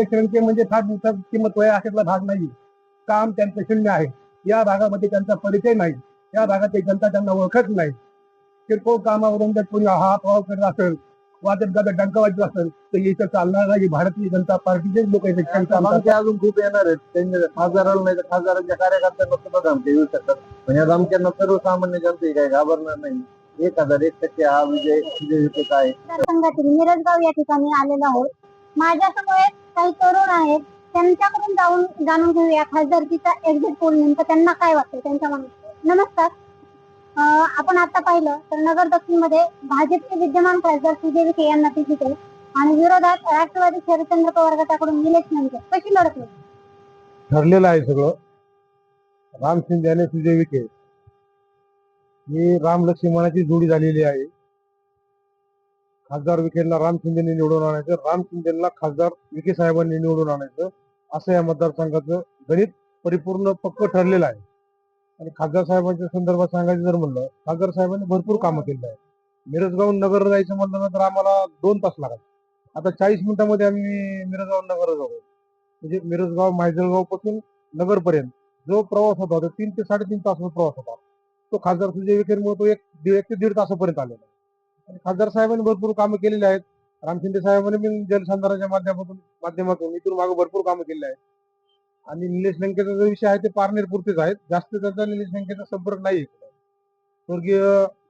इलेक्शनचे म्हणजे फार मोठा किंमत वय अशातला भाग नाही. काम त्यांचं शून्य आहे. या भागामध्ये त्यांचा परिचय नाही. या भागातील जनता त्यांना ओळखत नाही. किरकोळ कामावरून जर कोणी हात वाव करत असेल वाजत गाजत डंका वाजत असेल तर इथं चालणार नाही. भारतीय जनता पार्टीचेच लोक धमक्या अजून खूप येणार आहेत. त्यांच्या खासदाराला नाही तर खासदारांच्या कार्यकर्त्यांना सुद्धा धमक्या येऊ शकतात. पण या धमक्यांना सर्वसामान्य जनते काही घाबरणार नाही. एक हजार एक टक्के हा विजय विजय आहे मतदारसंघातील मिरजगाव या ठिकाणी आलेलो आहोत. माझ्यासमोर काही तरुण आहेत त्यांच्याकडून जाऊन जाणून घेऊया. खासदारकीचा एक्झिट पोल नेमकं त्यांना काय वाटतं त्यांच्या मनात? नमस्कार. आपण आता पाहिलं तर नगर दक्षिणमध्ये भाजपचे विद्यमान खासदार सुजय विखे यांना तिकीट आहे आणि विरोधात राष्ट्रवादी शरदचंद्र पवार गटाकडून निलेश लंके कशी लढत होईल? ठरलेलं आहे सगळं. राम शिंदे आणि सुजय विखे ही राम लक्ष्मणाची जोडी झालेली आहे. खासदार विखेला राम शिंदेने निवडून आणायचं. राम शिंदेला खासदार विखे साहेबांनी निवडून आणायचं. असं या मतदारसंघाचं गणित परिपूर्ण पक्क ठरलेलं आहे. आणि खासदार साहेबांच्या संदर्भात सांगायचं जर म्हणलं खासदार साहेबांनी भरपूर कामं केलेलं आहे मिरजगाव नगर जायचं म्हणलं तर आम्हाला दोन तास लागत आता चाळीस मिनिटांमध्ये आम्ही मिरजगाव नगर जाऊ म्हणजे मिरजगाव मायजलगावपासून नगरपर्यंत जो प्रवास होता तो तीन ते साडेतीन तासाचा प्रवास होता. तो खासदार सुजय विखेमुळे तो एक दीड एक ते दीड तासापर्यंत आलेला आहे. खासदार साहेबांनी भरपूर कामं केलेली आहेत. राम शिंदे साहेबांनी पण जलसंधारणाच्या माध्यमातून माध्यमातून इथून मागे भरपूर कामं केली आहेत. आणि निलेश लंकेचा जो विषय आहे ते पारनेर पुरतेच आहेत. जास्त त्याचा निलेश लंकेचा संपर्क नाही स्वर्गीय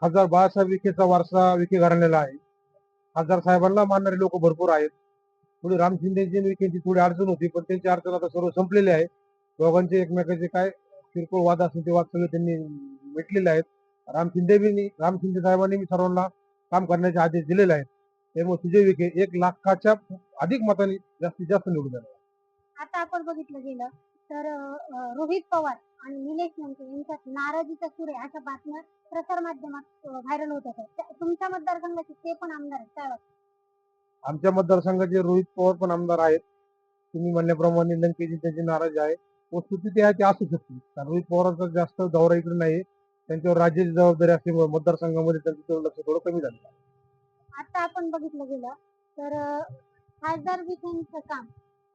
खासदार बाळासाहेब विखेचा वारसा विखे घराण्याला आहे. खासदार साहेबांना मानणारे लोक भरपूर आहेत. थोडी राम शिंदेची विखेची थोडी अडचण होती पण त्यांची अडचण आता सर्व संपलेली आहे. दोघांचे एकमेकाचे काय किरकोळ वाद असतील ते वाद सगळे त्यांनी मिटलेले आहेत. राम शिंदे बी राम शिंदे साहेबांनी मी सर्वांना काम करण्याचे आदेश दिलेले आहेत. त्यामुळे सुजय विखे एक लाखाच्या अधिक मतांनी जास्तीत जास्त निवडून येणार. आता आपण बघितलं गेलं तर रोहित पवार आणि निलेश लंके यांच्यात नाराजीचा सूर आहे अशा बातम्या प्रसार माध्यमात व्हायरल होत होत्या त्या- तुमच्या मतदारसंघाचे ते पण आमदार आहेत काय वाटतं? आमच्या मतदारसंघाचे रोहित पवार पण आमदार आहेत. तुम्ही म्हणल्याप्रमाणे लंकेची त्याची नाराजी आहे. वस्तुस्थिती आहे ती असू शकते. कारण रोहित पवारांचा जास्त दौरा इकडे नाही त्यांच्यावर राज्याची जबाबदारी असल्यामुळे मतदारसंघामध्ये त्यांचं लक्ष थोडं कमी झालं. आता आपण बघितलं गेलं तर खासदार विखेंचं काम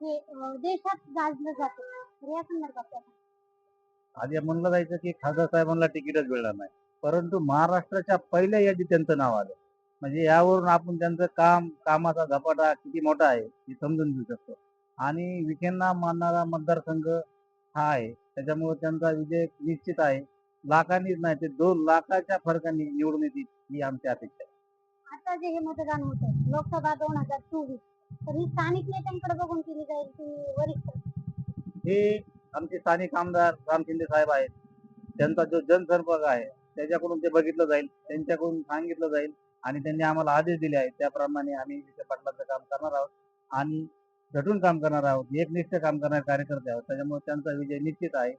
हे अं, देशात गाजलं जातं. तर या संदर्भात काय सांगाल? आधी म्हणलं जायचं की खासदार साहेबांना तिकीटच मिळणार नाही. परंतु महाराष्ट्राच्या पहिल्या यादीत त्यांचं नाव आलं. म्हणजे यावरून आपण त्यांचं काम कामाचा झपाटा किती मोठा आहे हे समजून घेऊ शकतो. आणि विखेंना मानणारा मतदारसंघ हा आहे. त्याच्यामुळे त्यांचा विजय निश्चित आहे. लाखांनीच नाही ते दोन लाखाच्या फरकाने निवडून येतील ही आमची अपेक्षा आहे. आता जे हे मतदान होतं लोकसभा दोन हजार चोवीस तर ही स्थानिक नेत्यांकडे बघून केली जाईल की वरिष्ठ? हे आमचे स्थानिक आमदार राम शिंदे साहेब आहेत. त्यांचा जो जनसंपर्क आहे त्याच्याकडून ते बघितलं जाईल त्यांच्याकडून सांगितलं जाईल आणि त्यांनी आम्हाला आदेश दिले आहेत. त्याप्रमाणे आम्ही विखे पाटलाचं काम करणार आहोत आणि झटून काम करणार आहोत एकनिष्ठ काम करणारे कार्यकर्ते आहोत. त्याच्यामुळे त्यांचा विजय निश्चित आहे.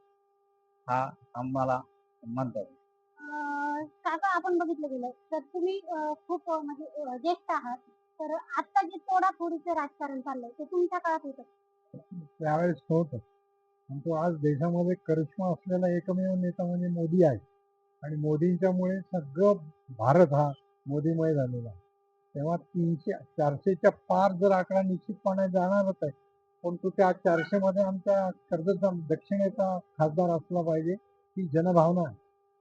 हा आम्हाला मानता काका आपण बघितलं गेलं तर तुम्ही अं, खूप अं, म्हणजे अं, ज्येष्ठ आहात तर आता जे तोडाफोडीचं राजकारण चाललंय ते तुमच्या काळात होतं. त्यावेळेस होत. परंतु आज देशामध्ये करिश्मा असलेला एकमेव नेता म्हणजे मोदी आहे. आणि मोदींच्यामुळे सगळं भारत हा मोदीमय झालेला आहे. तेव्हा तीनशे चारशेच्या पार जर आकडा निश्चितपणे जाणारच आहे परंतु त्या चारशे मध्ये आमच्या कर्जतचा दक्षिणेचा खासदार असला पाहिजे. ही जनभावना आहे.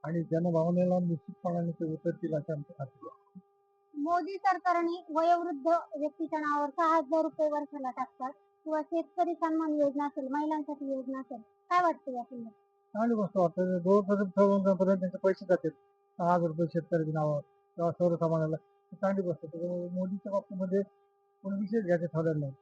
आणि जनभावनेला निश्चितपणाने ते उतरतील अशी आमची खात्री आहे. मोदी सरकारने वयोवृद्ध व्यक्तीच्या नावावर सहा हजार रुपये वर्षाला टाकतात किंवा शेतकरी सन्मान योजना असेल महिलांसाठी योजना असेल काय वाटतं या संदर्भात? चांगली गोष्ट वाटते. जोपर्यंत सर्वसामान्यांपर्यंत त्यांचे पैसे जातात. सहा हजार रुपये शेतकऱ्याच्या नावावर किंवा सर्वसामान्याला ही चांगली गोष्ट आहे. त्याच्यामुळे मोदीच्या बाबतीमध्ये कोणी विशेष घ्यायचे ठरलेलं नाही.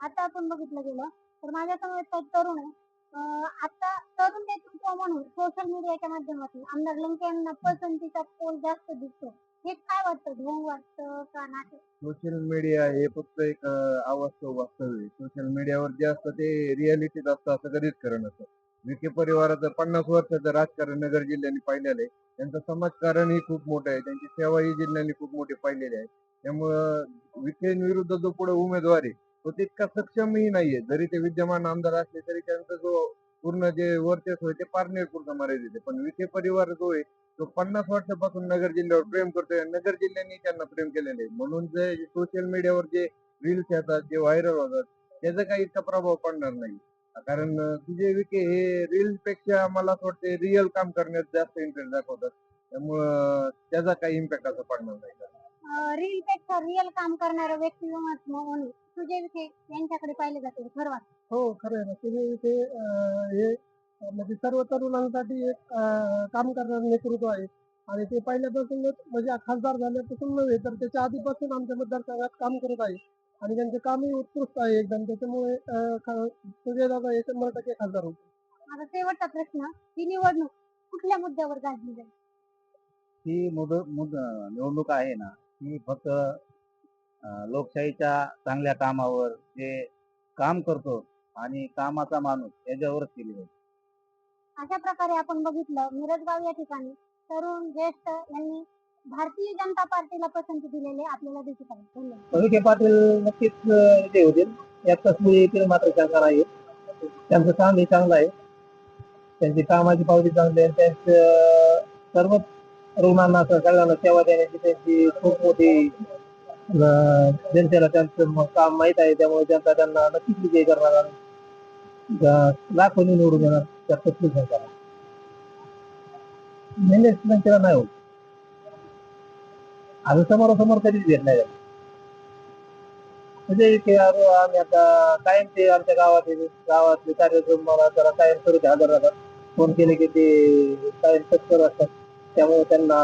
आता आपण बघितलं गेलं तर माझ्यासमोर एक तरुण आहे. आता तरुण नेतृत्व म्हणून सोशल मीडियाच्या माध्यमातून. आमदार लंके यांना पसंतीचा पोल जास्त दिसतो. हे काय वाटतं? ढोंग वाटतं का नाही सोशल मीडिया हे फक्त एक अं, अवास्तव सोशल मीडियावर जे असतं ते रियालिटीत असतं असं कधीच खरं नसतं. विखे परिवाराचं पन्नास वर्षाचं राजकारण नगर जिल्ह्याने पाहिलेलं आहे. त्यांचं समाजकारणही खूप मोठं आहे. त्यांची सेवा ही जिल्ह्याने खूप मोठी पाहिलेली आहे. त्यामुळं विखेंविरुद्ध जो पुढे उमेदवार आहे तो तितका सक्षमही नाहीये. जरी ते विद्यमान आमदार असले तरी त्यांचा जो पूर्ण जे वर्चस्व आहे ते पारनेर पूर्ण मर्यादित आहे. पण विखे परिवार जो आहे तो पन्नास वर्षापासून नगर जिल्ह्यावर प्रेम करतोय नगर जिल्ह्याने त्यांना प्रेम केलेलं आहे. म्हणून जे सोशल मीडियावर जे रील्स येतात जे व्हायरल होतात त्याचा काही इतका प्रभाव पडणार नाही. कारण तुझे विके हे रील पेक्षा मला असं वाटते रिअल काम करण्यात जास्त इंटरेस्ट दाखवतात. त्यामुळं त्याचा काही इम्पॅक्ट असा पडणार नाही. रील पेक्षा रिअल काम करणारं व्यक्तिमत्व म्हणून सुजय विखे यांच्याकडे पाहिले जाते खरं वाटतं. हो खरं आहे. ना ते अं, हे अं, म्हणजे सर्व तरुणांसाठी एक अं, काम करणारं नेतृत्व आहे. आणि ते पहिल्यापासूनच म्हणजे खासदार झाल्यापासून नव्हे तर त्याच्या आधीपासून आमच्या मतदारसंघात काम करत आहे. आणि त्यांचे कामही उत्कृष्ट आहे एकदम. त्याच्यामुळे अं, खा- सुजयदादा हे शंभर टक्के खासदार होते. आता शेवटचा प्रश्न ही निवडणूक कुठल्या मुद्द्यावर गाजली जाईल? ही मुद मुद निवडणूक आहे ना ही फक्त लोकशाहीच्या चांगल्या कामावर जे काम करतो आणि कामाचा माणूस याच्यावरच केली जाईल अशा प्रकारे आपण बघितलं मिरजगाव या ठिकाणी तरुण ज्येष्ठ यांनी भारतीय जनता पार्टीला पसंती दिलेली आपल्याला दिसत आहे विखे पाटील नक्कीच विजयी होतील. यात कसली तरी मात्र शंका नाही त्यांचं काम हे चांगलं आहे. त्यांची कामाची पावती चांगली आहे. त्यांचं सर्वच रुग्णांना सगळ्यांना सेवा देण्याची त्यांची खूप मोठी जनतेला त्यांचं काम माहीत आहे. त्यामुळे जनता त्यांना नक्कीच विजय करणार लाखोनी निवडून येणार त्या कुठली शंका नाही निलेश नाही होत. अजून समोरासमोर कधीच घेत नाही म्हणजे इथे आम्ही आता कायम ते आमच्या गावात गावातले कार्यक्रम मला जरा कायम करीत हजर राहतात. फोन केले की ते कायम तत्पर असतात. त्यामुळे त्यांना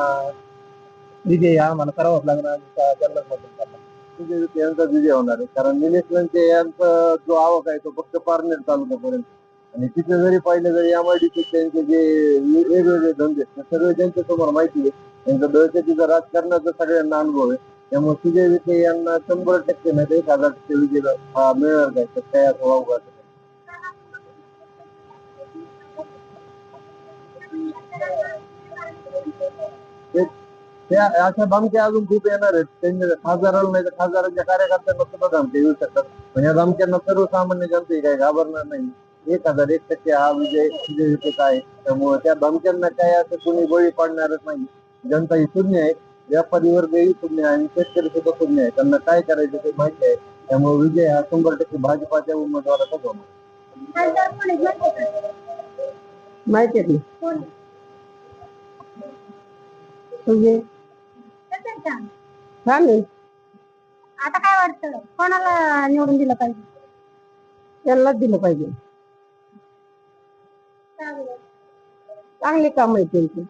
विजय हा आम्हाला करावाच लागणार आणि त्या- करणार. यांचा विजय होणार आहे. कारण निलेश लंके यांचा जो आवक आहे तो फक्त पारनेर तालुक्यापर्यंत. आणि तिथे जरी पाहिलं जरी एमआयडीचे त्यांचे जे वेगवेगळे धंदे आहेत, ते सगळे त्यांच्यासमोर माहिती आहे. त्यांचा दहशतीचं राजकारणाचा सगळ्यांना अनुभव आहे. त्यामुळे सुजय विखे यांना शंभर टक्के नाही तर एक हजार टक्के विजय हा मिळणार काय तर काय असं नाही. त्या अशा धमक्या अजून खूप येणार आहेत. त्यांच्या खासदाराला नाही तर खासदारांच्या कार्यकर्त्यांना सुद्धा धमक्या येऊ शकतात. पण या धमक्यांना सर्वसामान्य जनते काही घाबरणार नाही. एक हजार एक टक्के हा विजय विजय विकेत आहे. त्यामुळे त्या धमक्यांना काय असं कोणी बळी पडणारच नाही. जनता ही शून्य आहे. व्यापारी वर्गही शून्य आहे आणि शेतकरी सुद्धा शून्य आहे. त्यांना काय करायचं ते माहिती आहे. त्यामुळे विजय हा शंभर टक्के भाजपाच्या उमेदवाराचाच होणार माहिती आहे का? माहिती आहे कोण आहे? तुझे कसं छान? छान आहे आता काय वाटतं? कोणाला निवडून दिलं पाहिजे? त्यांनाच दिलं पाहिजे. का बरं? चांगले काम आहे त्यांचे.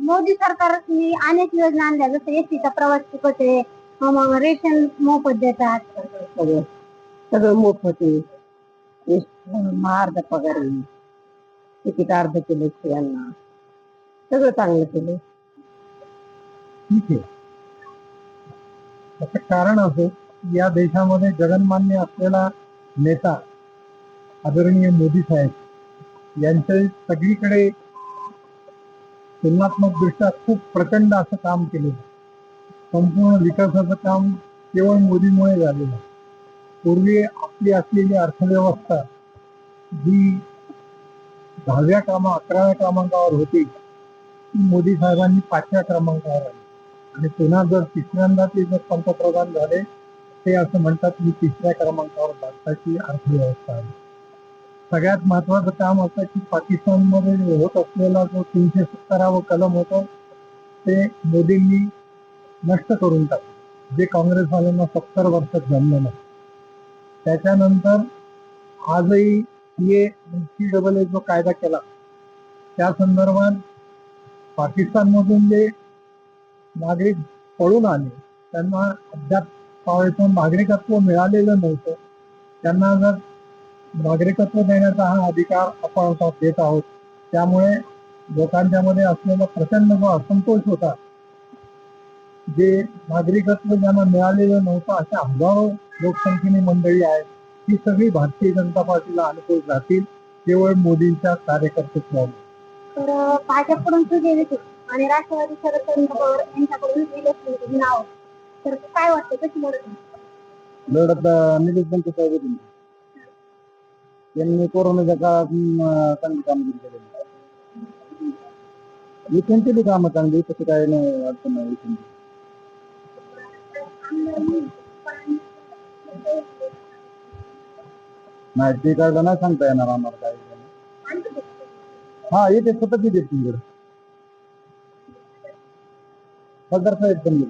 मोदी सरकारने अनेक योजना आणल्या जसं एसटीचा प्रवास फुकट आहे. मग रेशन मोफत देतात. सगळं सगळं मोफत आहे. एस- महार्ध पगार आहे. तिकीट अर्ध केलं स्त्रियांना सगळं चांगलं केलं. ठीक आहे. त्याचं कारण असं या देशामध्ये जगनमान्य असलेला नेता आदरणीय मोदी साहेब यांचे सगळीकडे तुलनात्मक दृष्ट्या खूप प्रचंड असं काम केलेलं संपूर्ण विकासाचं काम केवळ मोदीमुळे झालेलं पूर्वी आपली असलेली अर्थव्यवस्था जी दहाव्या कामा अकराव्या क्रमांकावर होती मोदी साहेबांनी पाचव्या क्रमांकावर आले. आणि पुन्हा जर तिसऱ्यांदा ते जर पंतप्रधान झाले ते असं म्हणतात की तिसऱ्या क्रमांकावर भारताची अर्थव्यवस्था आहे. सगळ्यात महत्वाचं काम असं की पाकिस्तानमध्ये होत असलेला जो तीनशे सत्तरावं कलम होतं ते मोदींनी नष्ट करून टाकलं. जे काँग्रेसवाल्यांना सत्तर वर्षात जमलं नाही. त्याच्यानंतर आजही सीए सी डबल ए जो कायदा केला त्या संदर्भात पाकिस्तानमधून जे नागरिक पळून आले त्यांना अद्याप पावेतून नागरिकत्व मिळालेलं नव्हतं. त्यांना जर नागरिकत्व देण्याचा हा अधिकार आपण देत आहोत. त्यामुळे लोकांच्या मध्ये असलेला प्रचंड जो असंतोष होता जे नागरिकत्व ज्यांना मिळालेलं नव्हतं अशा हजारो लोकसंख्येने मंडळी आहेत ही सगळी भारतीय जनता पार्टीला अनुकूल राहतील केवळ मोदींच्या कार्यकर्तृत्वावर तर भाजपकडून तू विखे आणि राष्ट्रवादी शरद पवार यांच्याकडून विजय नाव. तर काय वाटतं कशी लढत लढत अं, निलेश बंके साहेब त्यांनी कोरोनाच्या काळात चांगली कामगिरी केलेली विखेन केली कामं चांगली तसं काय नाही वाटत नाही इथून नाही ते काढलं नाही सांगता येणार आम्हाला काय. हा येते स्वतःच येते तिकडे. खासदार साहेब पण